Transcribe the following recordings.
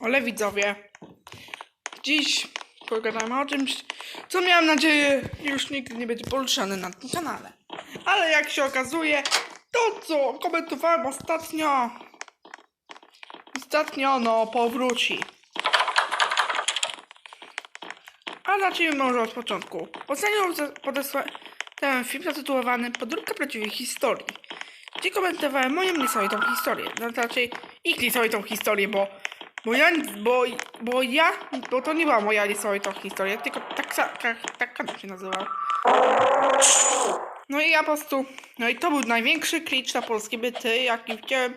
Ale widzowie, dziś pogadamy o czymś, co miałem nadzieję już nigdy nie będzie poruszane na tym kanale. Ale jak się okazuje, to co komentowałem ostatnio, ostatnio no powróci. A zacznijmy może od początku. Ostatnio podesłałem film zatytułowany Podróbka prawdziwych historii. Gdzie komentowałem moją niesamowitą historię. No raczej ich niesamowitą historię, bo bo ja, bo, bo ja, bo to nie była moja niesamowita historia, tylko tak, tak, tak kanał się nazywał. No i ja po prostu, no i to był największy klicz na polskie byty, jaki widziałem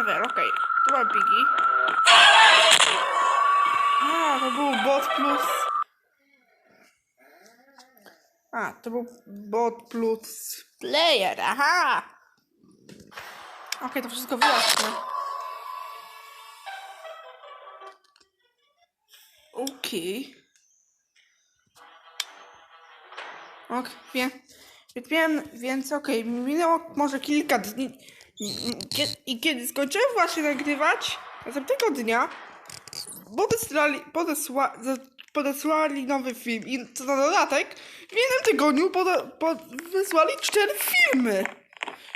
ever, okej, tu mam Biggie. A, to był bot plus... A, to był bot plus player, aha! Okej, to wszystko wyjaśnię. Okej. Ok. Więc wiem, więc okej, minęło może kilka dni. I kiedy skończyłem właśnie nagrywać, następnego dnia podesłali, podesła, podesłali nowy film. I co na dodatek, w jednym tygodniu poda, pod, wysłali cztery filmy.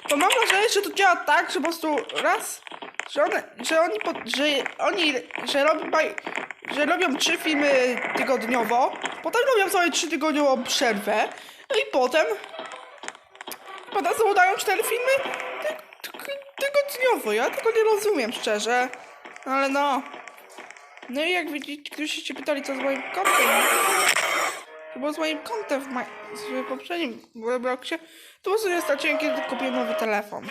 To mam wrażenie, że to działa tak, że po prostu raz, że, one, że oni, pod, że oni, że robią, że robią trzy filmy tygodniowo, potem robią sobie trzy tygodniową przerwę, i potem, potem znowu cztery filmy ty, ty, tygodniowo. Ja tego nie rozumiem szczerze, ale no. No i jak widzicie, gdybyście się pytali, co z moim kontem, to było z moim kontem w, w poprzednim Robloxie, to po prostu nie straciłem, kiedy kupiłem nowy telefon.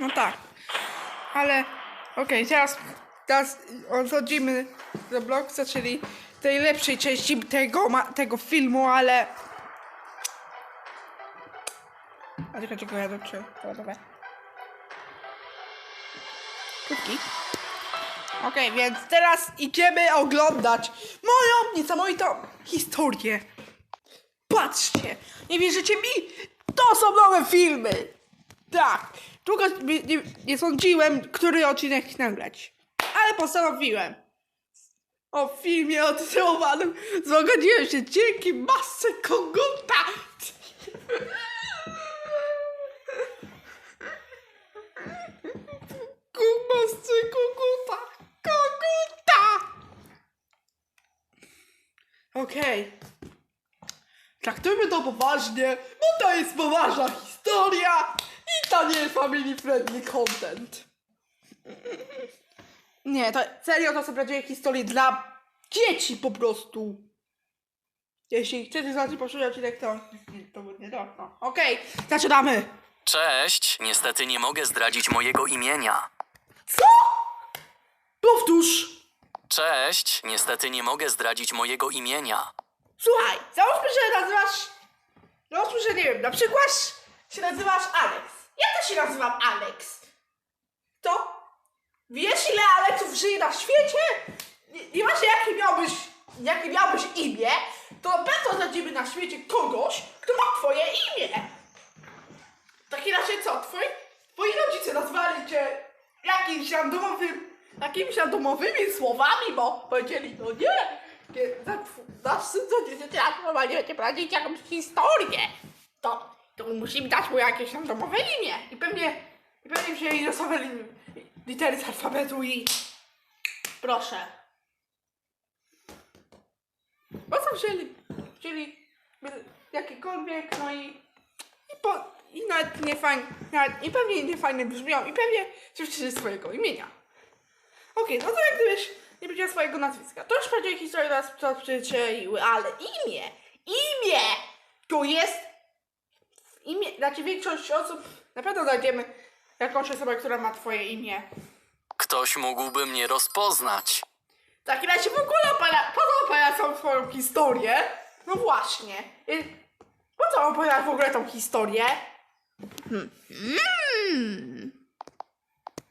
No tak. Ale okej, teraz, teraz odchodzimy z Robloxa, czyli tej lepszej części tego, tego filmu, ale... A tylko czego jadę, czy gotowe? Krótki. Okej, więc teraz idziemy oglądać moją niesamowitą historię. Patrzcie, nie wierzycie mi? To są nowe filmy. Tak, długo nie, nie, sądziłem, który odcinek nagrać, ale postanowiłem. O filmie odtytułowanym Złagodziłem się dzięki masce koguta. Masce koguta. Koguta. Okej. Traktujmy to poważnie, bo to jest poważna historia i to nie jest family friendly content. Nie, to serio to są prawdziwe historie dla dzieci po prostu. Jeśli chcecie zobaczyć poprzedni odcinek, to, to nie to. No. Okej, zaczynamy. Cześć, niestety nie mogę zdradzić mojego imienia. Co? Powtórz. Cześć, niestety nie mogę zdradzić mojego imienia. Słuchaj, załóżmy, że nazywasz... Załóżmy, że nie wiem, na przykład się nazywasz Alex. Ja też się nazywam Alex. To wiesz, ile Alexów żyje na świecie? Nie, nieważne, jakie miałbyś, jakie miałbyś imię, to na pewno znajdziemy na świecie kogoś, kto ma twoje imię. Tak inaczej co, twoi, twoi rodzice nazwali cię jakimś randomowym, jakimiś randomowymi słowami, bo powiedzieli, no nie, nie za- nasz syn codziennie teraz normalnie będzie prowadzić jakąś historię. To, to musimy dać mu jakieś randomowe imię. I pewnie, i pewnie wzięli losowe li, litery z alfabetu i proszę. Po co wzięli, wzięli jakiekolwiek, no i i, po, i nawet nie fajnie, nawet, i pewnie nie fajnie brzmią, i pewnie rzeczywiście swojego imienia. Okej, no to jak gdybyś nie powiedziała swojego nazwiska, to już prawdziwe historie nas przyczaiły, ale imię, imię to jest imię, znaczy większość osób, na pewno znajdziemy jakąś osobę, która ma twoje imię. Ktoś mógłby mnie rozpoznać. W takim razie w ogóle opowiada, po co opowiadasz tą swoją historię? No właśnie. Y, Po co opowiadasz w ogóle tą historię?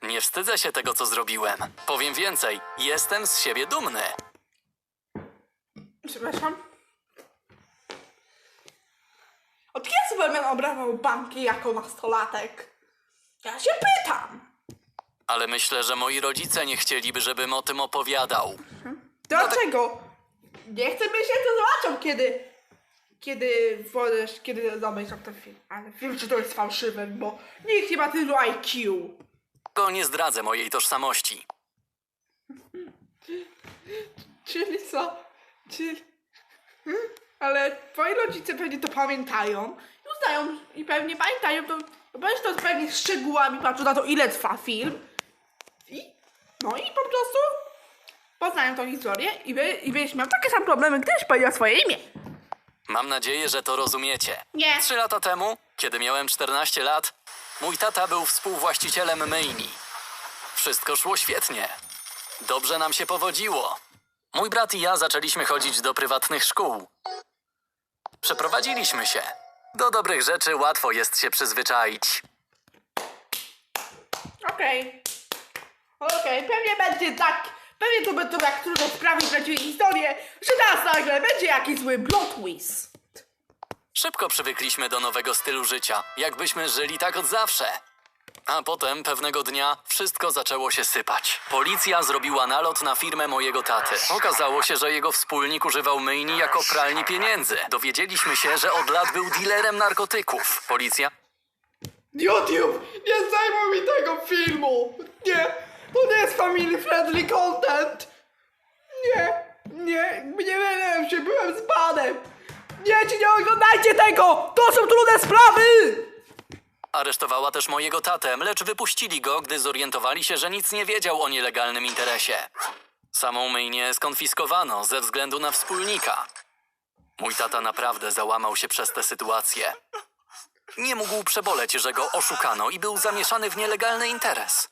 Nie wstydzę się tego, co zrobiłem. Powiem więcej, jestem z siebie dumny. Przepraszam. Od kiedy Superman obrażał banki jako nastolatek? Ja się pytam. Ale myślę, że moi rodzice nie chcieliby, żebym o tym opowiadał. Dlaczego? Nie chcę myśleć, to zobaczą, kiedy... Kiedy wolisz, kiedy obejrzą ten film. Ale wiem, że to jest fałszywe, bo nikt nie ma tylu IQ. Tylko nie zdradzę mojej tożsamości. Czyli co? Czyli... Hmm? Ale twoi rodzice pewnie to pamiętają. I uznają, i pewnie pamiętają to... Powiesz to z pewnymi szczegółami, patrzą na to, ile trwa film. I... No i po prostu... Poznają tą historię i, by, i będziesz miał takie same problemy, gdybyś powiedział swoje imię. Mam nadzieję, że to rozumiecie. Nie. Trzy lata temu, kiedy miałem 14 lat, mój tata był współwłaścicielem myjni. Wszystko szło świetnie. Dobrze nam się powodziło. Mój brat i ja zaczęliśmy chodzić do prywatnych szkół. Przeprowadziliśmy się. Do dobrych rzeczy łatwo jest się przyzwyczaić. Okej. Okej, pewnie będzie tak. Pewnie to będą tak trudno sprawić ciebie historię, że teraz nagle będzie jakiś zły plot twist. Szybko przywykliśmy do nowego stylu życia, jakbyśmy żyli tak od zawsze. A potem pewnego dnia wszystko zaczęło się sypać. Policja zrobiła nalot na firmę mojego taty. Okazało się, że jego wspólnik używał myjni jako pralni pieniędzy. Dowiedzieliśmy się, że od lat był dealerem narkotyków. Policja YouTube, nie zajmuj mi tego filmu! Nie, to nie jest family friendly content! Nie, nie, nie myliłem się, byłem z panem! Nie, ci nie oglądajcie tego! To są trudne sprawy! Aresztowała też mojego tatę, lecz wypuścili go, gdy zorientowali się, że nic nie wiedział o nielegalnym interesie. Samą myjnię skonfiskowano ze względu na wspólnika. Mój tata naprawdę załamał się przez tę sytuację. Nie mógł przeboleć, że go oszukano i był zamieszany w nielegalny interes.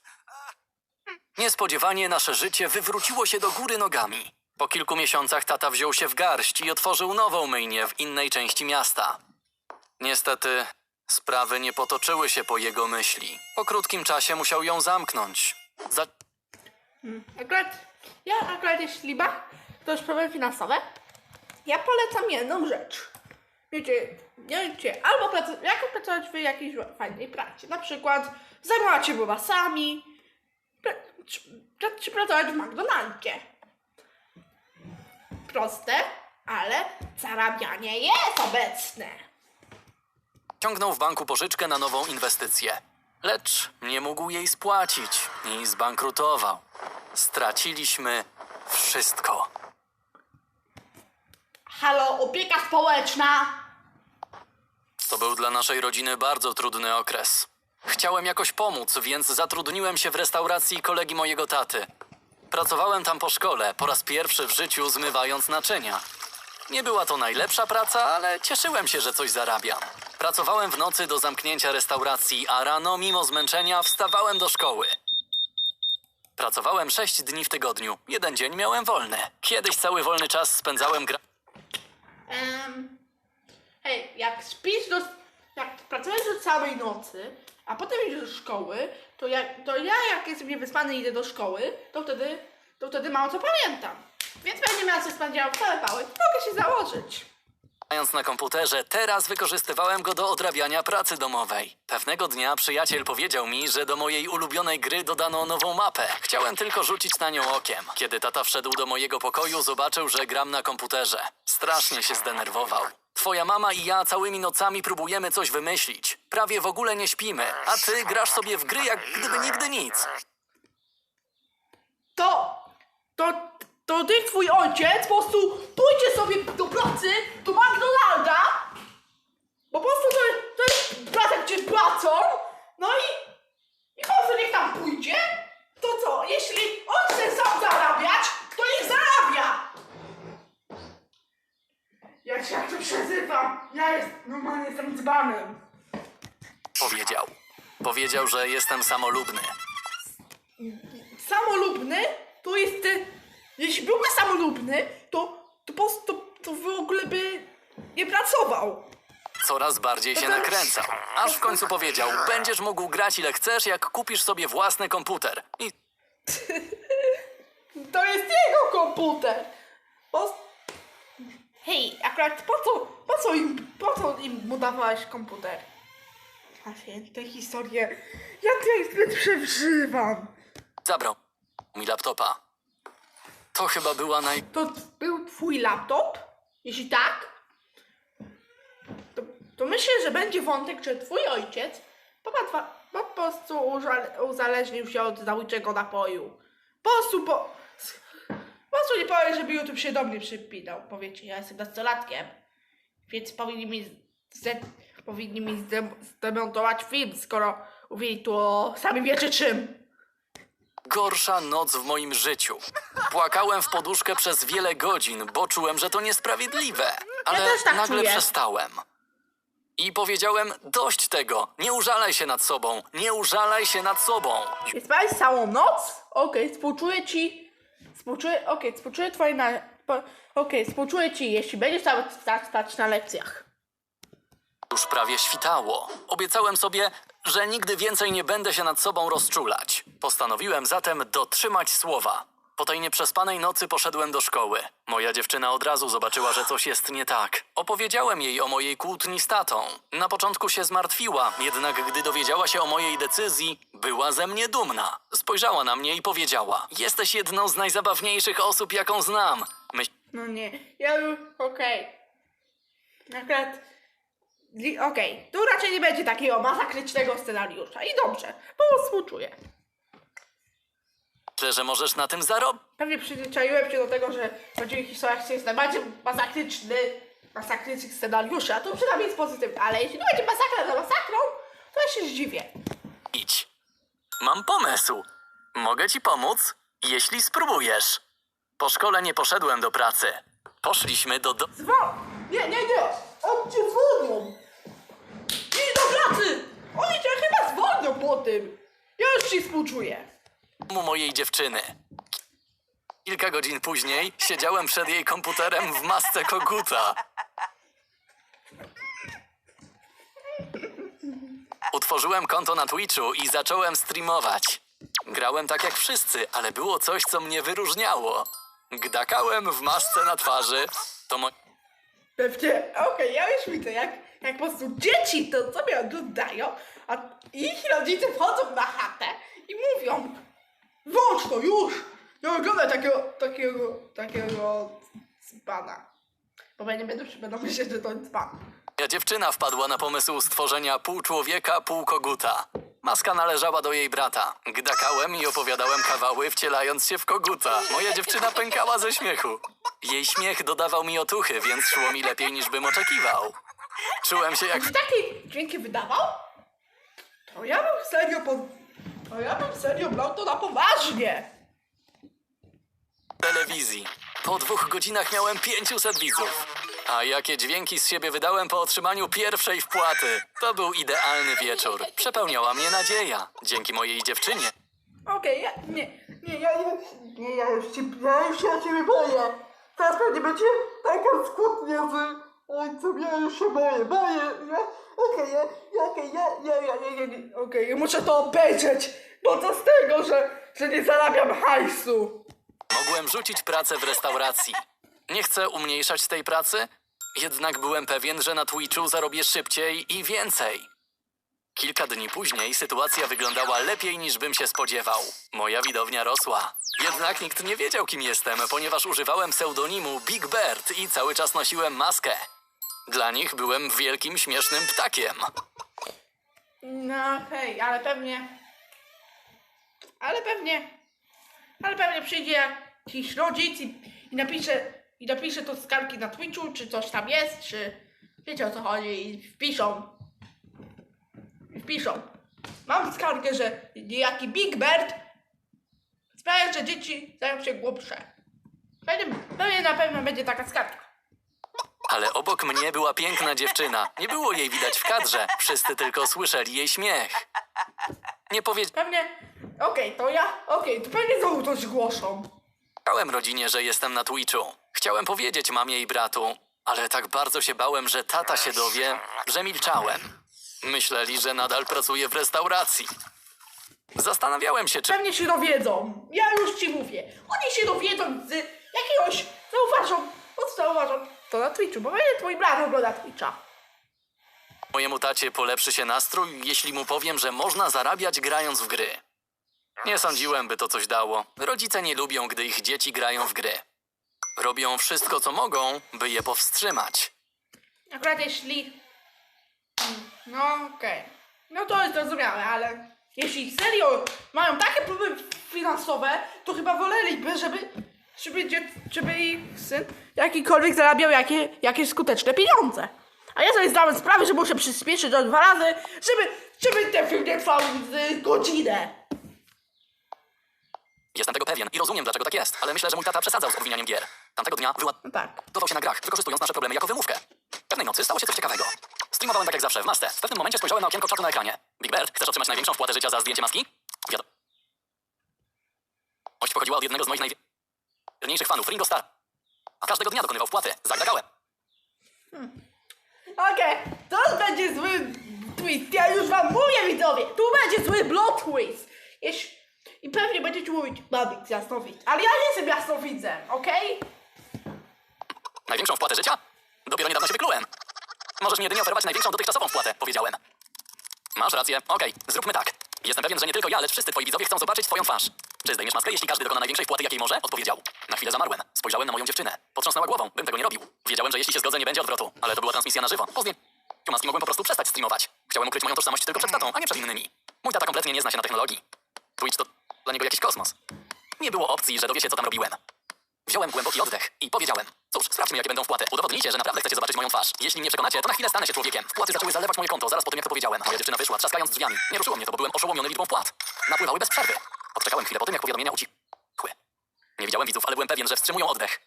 Niespodziewanie nasze życie wywróciło się do góry nogami. Po kilku miesiącach tata wziął się w garść i otworzył nową myjnię w innej części miasta. Niestety, sprawy nie potoczyły się po jego myśli. Po krótkim czasie musiał ją zamknąć. Za... Akurat, ja akurat jeśli ma to sprawy finansowe, ja polecam jedną rzecz. Wiecie, wiecie, albo pracu- jak pracować w jakiejś fajnej pracy. Na przykład zajmować się bobasami, pra- czy, pra- czy pracować w McDonaldzie. Proste, ale zarabianie jest obecne. Ciągnął w banku pożyczkę na nową inwestycję. Lecz nie mógł jej spłacić i zbankrutował. Straciliśmy wszystko. Halo, opieka społeczna! To był dla naszej rodziny bardzo trudny okres. Chciałem jakoś pomóc, więc zatrudniłem się w restauracji kolegi mojego taty. Pracowałem tam po szkole, po raz pierwszy w życiu zmywając naczynia. Nie była to najlepsza praca, ale cieszyłem się, że coś zarabiam. Pracowałem w nocy do zamknięcia restauracji, a rano, mimo zmęczenia, wstawałem do szkoły. Pracowałem sześć dni w tygodniu. Jeden dzień miałem wolny. Kiedyś cały wolny czas spędzałem gra... Em, hej, jak śpisz do... Jak pracujesz do całej nocy, a potem idziesz do szkoły, to, jak, to ja jak jestem niewyspany i idę do szkoły, to wtedy, to wtedy mało co pamiętam. Więc pewnie miałam się spędziłam całe pały. Mogę się założyć. Mając na komputerze, teraz wykorzystywałem go do odrabiania pracy domowej. Pewnego dnia przyjaciel powiedział mi, że do mojej ulubionej gry dodano nową mapę. Chciałem tylko rzucić na nią okiem. Kiedy tata wszedł do mojego pokoju, zobaczył, że gram na komputerze. Strasznie się zdenerwował. Twoja mama i ja całymi nocami próbujemy coś wymyślić. Prawie w ogóle nie śpimy, a ty grasz sobie w gry jak gdyby nigdy nic. To, to, to ty, twój ojciec, po prostu pójdzie sobie do pracy, do McDonalda, bo po prostu to, to jest praca, gdzie płacą, no i, i po prostu niech tam pójdzie, to co, jeśli on chce sam zarabiać, to niech zarabia. Jak się jak to przezywam, ja jest, normalnie jestem dzbanem. Powiedział. Powiedział, że jestem samolubny. samolubny, to jest. Jeśli byłby samolubny, to, to po to, to w ogóle by nie pracował. Coraz bardziej się nakręcał. Aż w końcu powiedział: Będziesz mógł grać ile chcesz, jak kupisz sobie własny komputer. I To jest jego komputer. Po... Hej, akurat po co, po co im, po co im mu dawałeś komputer? Ja wiem, tę historię. Ja tę zbyt przeżywam. Zabrał mi laptopa. To chyba była naj... To był twój laptop? Jeśli tak, to, to myślę, że będzie wątek, że twój ojciec po prostu uzależnił się od zabójczego napoju. Po prostu po... Po prostu nie powiem, żeby YouTube się do mnie przypinał. Powiecie, ja jestem nastolatkiem, więc powinni mi, zde, powinni mi zdem, zdemontować film, skoro mówili tu o sami wiecie czym. Gorsza noc w moim życiu. Płakałem w poduszkę przez wiele godzin, bo czułem, że to niesprawiedliwe. Ale też tak nagle czuję. przestałem. I powiedziałem, dość tego, nie użalaj się nad sobą, nie użalaj się nad sobą. Nie spałeś całą noc? Okej, współczuję ci. Współczuję, okej, współczuję twoje na... po- Okej, współczuję ci, jeśli będziesz stać, stać, stać na lekcjach. Już prawie świtało. Obiecałem sobie, że nigdy więcej nie będę się nad sobą rozczulać. Postanowiłem zatem dotrzymać słowa. Po tej nieprzespanej nocy poszedłem do szkoły. Moja dziewczyna od razu zobaczyła, że coś jest nie tak. Opowiedziałem jej o mojej kłótni z tatą. Na początku się zmartwiła, jednak gdy dowiedziała się o mojej decyzji, była ze mnie dumna. Spojrzała na mnie i powiedziała: Jesteś jedną z najzabawniejszych osób, jaką znam. Myśl... No nie, ja już, okej. Li- okej, tu raczej nie będzie takiego masakrycznego scenariusza. I dobrze, bo współczuję. Myślę, że możesz na tym zarobić. Pewnie przyzwyczaiłem się do tego, że prawdziwych historiach jest najbardziej masakryczny, masakryczny scenariusze, a to przynajmniej jest pozytywne. Ale jeśli to będzie masakra za masakrą, to ja się zdziwię. Idź. Mam pomysł. Mogę ci pomóc, jeśli spróbujesz. Po szkole nie poszedłem do pracy. Poszliśmy do, do Dzwon! Nie, nie, nie! On cię zwolnią! Idź do pracy! Oni cię chyba zwolnią po tym! Ja już ci współczuję. Domu mojej dziewczyny. Kilka godzin później siedziałem przed jej komputerem w masce koguta. Utworzyłem konto na Twitchu i zacząłem streamować. Grałem tak jak wszyscy, ale było coś, co mnie wyróżniało. Gdakałem w masce na twarzy. To mo... Pewnie, okej, ja już widzę, jak, jak po prostu dzieci to sobie oglądają, a ich rodzice wchodzą na chatę i mówią Włącz to już! Nie oglądaj takiego, takiego, takiego dzbana. Bo nie będą, będą myśleć, że to dzban. Moja dziewczyna wpadła na pomysł stworzenia pół człowieka, pół koguta. Maska należała do jej brata. Gdakałem i opowiadałem kawały, wcielając się w koguta. Moja dziewczyna pękała ze śmiechu. Jej śmiech dodawał mi otuchy, więc szło mi lepiej niż bym oczekiwał. Czułem się jak Jakby takie dźwięki wydawał, to ja bym serio po... To ja bym serio brał to na poważnie. telewizji. Po dwóch godzinach miałem 500 widzów. A jakie dźwięki z siebie wydałem po otrzymaniu pierwszej wpłaty. To był idealny wieczór. Przepełniała mnie nadzieja. Dzięki mojej dziewczynie Okej, ja, nie, nie, ja, ja, nie, ja już, ci, ja już się o ciebie boję. Teraz pewnie będzie taka skutnia z już się boję, boję. Ja, okej, ja, okej, ja, ja, ja, ja, ja, nie, okej, muszę to obejrzeć, bo to z tego, że, że nie zarabiam hajsu. Mogłem rzucić pracę w restauracji. Nie chcę umniejszać tej pracy, jednak byłem pewien, że na Twitchu zarobię szybciej i więcej. Kilka dni później sytuacja wyglądała lepiej niż bym się spodziewał. Moja widownia rosła. Jednak nikt nie wiedział, kim jestem, ponieważ używałem pseudonimu Big Bird i cały czas nosiłem maskę. Dla nich byłem wielkim, śmiesznym ptakiem. No okej, ale pewnie, ale pewnie, ale pewnie przyjdzie jakiś rodzic i, i napisze, i napisze to skargi na Twitchu, czy coś tam jest, czy wiecie o co chodzi i wpiszą, i wpiszą. Mam skargę, że niejaki Big Bird sprawia, że dzieci stają się głupsze. Pewnie, pewnie na pewno będzie taka skarga. Ale obok mnie była piękna dziewczyna. Nie było jej widać w kadrze. Wszyscy tylko słyszeli jej śmiech. Nie powiedziałem Pewnie, okej, to ja, okej, to pewnie znowu coś głoszą. rodzinie, że jestem na Twitchu. Chciałem powiedzieć mamie i bratu, ale tak bardzo się bałem, że tata się dowie, że milczałem. Myśleli, że nadal pracuję w restauracji. Zastanawiałem się, czy Pewnie się dowiedzą. Ja już ci mówię. Oni się dowiedzą z jakiegoś. Zauważą. Od zauważą? To na Twitchu, bo pewnie twój brat ogląda Twitcha. Mojemu tacie polepszy się nastrój, jeśli mu powiem, że można zarabiać grając w gry. Nie sądziłem, by to coś dało. Rodzice nie lubią, gdy ich dzieci grają w gry. Robią wszystko, co mogą, by je powstrzymać. Akurat jeśli... Mm, No okej. No to jest zrozumiałe, ale jeśli serio mają takie problemy finansowe, to chyba woleliby, żeby, żeby, dzie- żeby ich syn jakikolwiek zarabiał jakie, jakieś skuteczne pieniądze. A ja sobie zdałem sprawę, że muszę przyspieszyć o dwa razy, żeby, żeby ten film nie trwał z godzinę. Jestem tego pewien i rozumiem, dlaczego tak jest, ale myślę, że mój tata przesadzał z obwinianiem gier. Tamtego dnia No tak. wyładował się na grach, wykorzystując nasze problemy jako wymówkę. Pewnej nocy stało się coś ciekawego. Streamowałem tak jak zawsze, w masce. W pewnym momencie spojrzałem na okienko czatu na ekranie. Big Bird, chcesz otrzymać największą wpłatę życia za zdjęcie maski? Wiadomo. Ość pochodziła od jednego z moich najwierniejszych fanów, Ringo Starr. A każdego dnia dokonywał wpłaty. Zagdagałem. Okej, to będzie zły twist. Ja już wam mówię, widzowie. Tu będzie zły plot twist. Jeś... I pewnie będziecie mówić, Babik, jasnowidz. Ale ja nie jestem jasnowidzem, okej? Największą wpłatę życia? Dopiero niedawno się wyklułem. Możesz mi jedynie oferować największą dotychczasową wpłatę, powiedziałem. Masz rację, okej, zróbmy tak. Jestem pewien, że nie tylko ja, lecz wszyscy twoi widzowie chcą zobaczyć twoją twarz. Czy zdejmiesz maskę, jeśli każdy dokona największej wpłaty, jakiej może? Odpowiedział. Na chwilę zamarłem. Spojrzałem na moją dziewczynę. Potrząsnęła głową, bym tego nie robił. Wiedziałem, że jeśli się zgodzę, nie będzie odwrotu. Ale to była transmisja na żywo. Pozdnie. maski mogłem po prostu przestać streamować. Chciałem ukryć moją tożsamość tylko przed tatą, a nie przed innymi. Mój tata kompletnie nie zna się na technologii. Twitch to dla niego jakiś kosmos. Nie było opcji, że dowie się, co tam robiłem. Wziąłem głęboki oddech i powiedziałem: sprawdźmy, jakie będą wpłaty. Udowodnijcie, że naprawdę chcecie zobaczyć moją twarz. Jeśli mnie przekonacie, to na chwilę stanę się człowiekiem. Wpłaty zaczęły zalewać moje konto zaraz po tym, jak to powiedziałem. Moja dziewczyna wyszła, trzaskając drzwiami. Nie ruszyło mnie to, bo byłem oszołomiony liczbą wpłat. Napływały bez przerwy. Odczekałem chwilę po tym, jak powiadomienia ucichły. Nie widziałem widzów, ale byłem pewien, że wstrzymują oddech.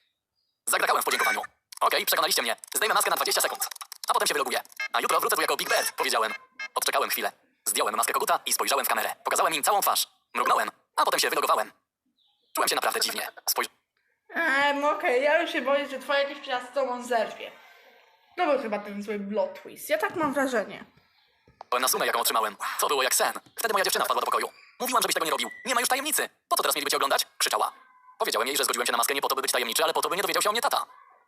Zagrakałem w podziękowaniu. Okej, przekonaliście mnie. Zdejmę maskę na 20 sekund. A potem się wyloguję. A jutro wrócę tu jako Big Bird, powiedziałem. Odczekałem chwilę. Zdjąłem maskę koguta i spojrzałem w kamerę. Pokazałem im całą twarz. Mrugnąłem, a potem się wylogowałem. Czułem się naprawdę dziwnie. No okej, ja już się boję, że twoja dziewczyna z tobą zerwie. To był chyba ten zły plot twist. Ja tak mam wrażenie. Na sumę, jaką otrzymałem. To było jak sen. Wtedy moja dziewczyna wpadła do pokoju. Mówiłam, żebyś tego nie robił. Nie ma już tajemnicy. Po co teraz mieliby cię oglądać? Krzyczała. Powiedziałem jej, że zgodziłem się na maskę nie po to, by być tajemniczy, ale po to, by nie dowiedział się o mnie tata.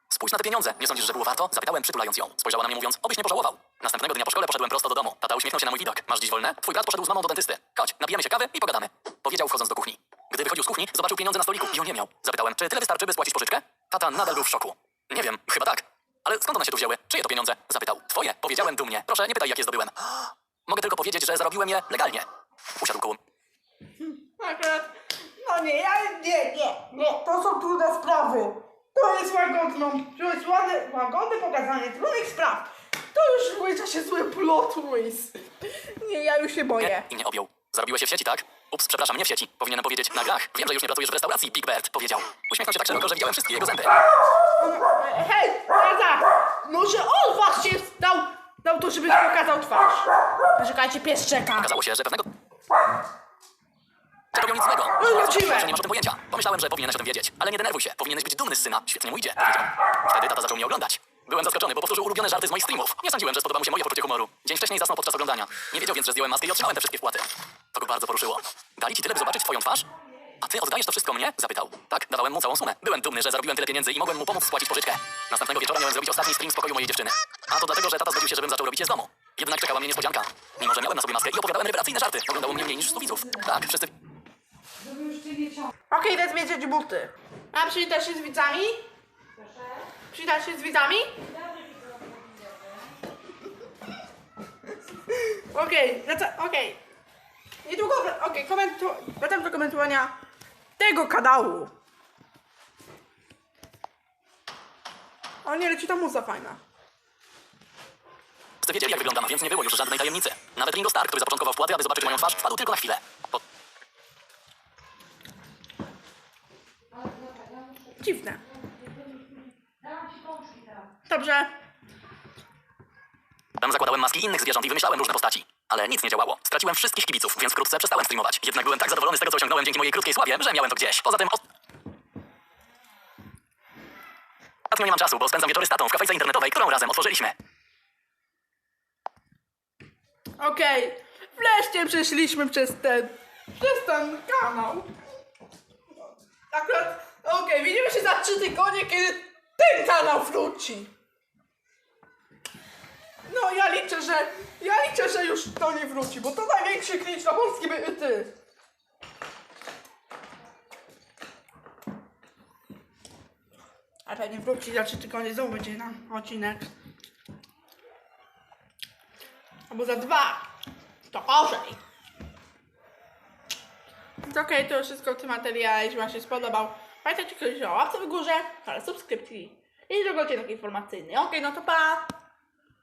Spójrz na te pieniądze. Nie sądzisz, że było warto? Zapytałem, przytulając ją. Spojrzała na mnie mówiąc, obyś nie pożałował. Następnego dnia po szkole poszedłem prosto do domu. Tata uśmiechnął się na mój widok. Masz dziś wolne? Twój brat poszedł z mamą do dentysty. Chodź, napijemy się kawy i pogadamy. Powiedział wchodząc do kuchni. Gdy wychodził z kuchni, zobaczył pieniądze na stoliku i on nie miał. Zapytałem, czy tyle wystarczy, by spłacić pożyczkę? Tata nadal był w szoku. Nie wiem, chyba tak. Ale skąd one się tu wzięły? Czyje to pieniądze? Zapytał. Twoje, powiedziałem dumnie. Proszę, nie pytaj, jak je zdobyłem. Mogę tylko powiedzieć, że zarobiłem je legalnie. Usiadł koło Akurat, no nie, ja nie, nie, nie, to są trudne sprawy. To jest łagodną, to jest ładne, łagodne pokazanie trudnych spraw. To już łyża się zły plot twist. Nie, ja już się boję. i mnie objął. Zarobiłeś się w sieci, tak? Ups, przepraszam, nie w sieci. Powinienem powiedzieć na grach. Wiem, że już nie pracujesz w restauracji, Big Bird, powiedział. Uśmiechnął się tak szeroko, że widziałem wszystkie jego zęby. Hej, Marta, może on właśnie dał, dał to, żebyś pokazał twarz. Czekajcie, pies czeka. Okazało się, że pewnego... Nie robią nic złego. No, lecimy. Że nie masz pojęcia. Pomyślałem, że powinieneś o tym wiedzieć. Ale nie denerwuj się. Powinieneś być dumny z syna. Świetnie mu idzie, powiedział. Wtedy tata zaczął mnie oglądać. Byłem zaskoczony, bo powtórzył ulubione żarty z moich streamów. Nie sądziłem, że spodoba mu się moje poczucie humoru. Dzień wcześniej zasnął podczas oglądania. Nie wiedział więc, że zdjąłem maskę i otrzymałem te wszystkie wpłaty. To go bardzo poruszyło. Dali ci tyle, by zobaczyć twoją twarz? A ty oddajesz to wszystko mnie? Zapytał. Tak, dawałem mu całą sumę. Byłem dumny, że zarobiłem tyle pieniędzy i mogłem mu pomóc spłacić pożyczkę. Następnego wieczora miałem zrobić ostatni stream z pokoju mojej dziewczyny. A to dlatego, że tata zgodził się, żebym zaczął robić je z domu. Jednak czekała mnie niespodzianka. Mimo, że miałem na sobie maskę i opowiadałem rewelacyjne żarty, oglądało mnie mniej niż 100 widzów. Tak, wszyscy Okej, okay, let's wiedzieć buty. A przywitać się z widzami? Przywitać się z widzami? Okej, okay, okej. Niedługo, wr- okej, komentu... wracam do komentowania tego kanału. O nie, leci ta muza fajna. Wszyscy wiedzieli, jak wyglądam, więc nie było już żadnej tajemnicy. Nawet Ringo Starr, który zapoczątkował wpłaty, aby zobaczyć moją twarz, wpadł tylko na chwilę. Po... Dziwne. Dobrze. Tam zakładałem maski innych zwierząt i wymyślałem różne postaci. Ale nic nie działało. Straciłem wszystkich kibiców, więc wkrótce przestałem streamować. Jednak byłem tak zadowolony z tego, co osiągnąłem dzięki mojej krótkiej sławie, że miałem to gdzieś. Poza tym... Ostatnio nie mam czasu, bo spędzam wieczory z tatą w kafejce internetowej, którą razem otworzyliśmy. Okej, wreszcie przeszliśmy przez ten, przez ten kanał. Akurat, okej, widzimy się za trzy tygodnie, kiedy ten kanał wróci. No ja liczę, że ja liczę, że już to nie wróci, bo to największy klicz na polskie by ty. A pewnie wróci za trzy tygodnie znowu będzie na odcinek. Albo za dwa. To gorzej. Więc okej, to już wszystko w tym materiale. Jeśli Wam się spodobał, pamiętajcie o łapce w górze, ale subskrypcji i drugi odcinek informacyjny. Okej, no to pa!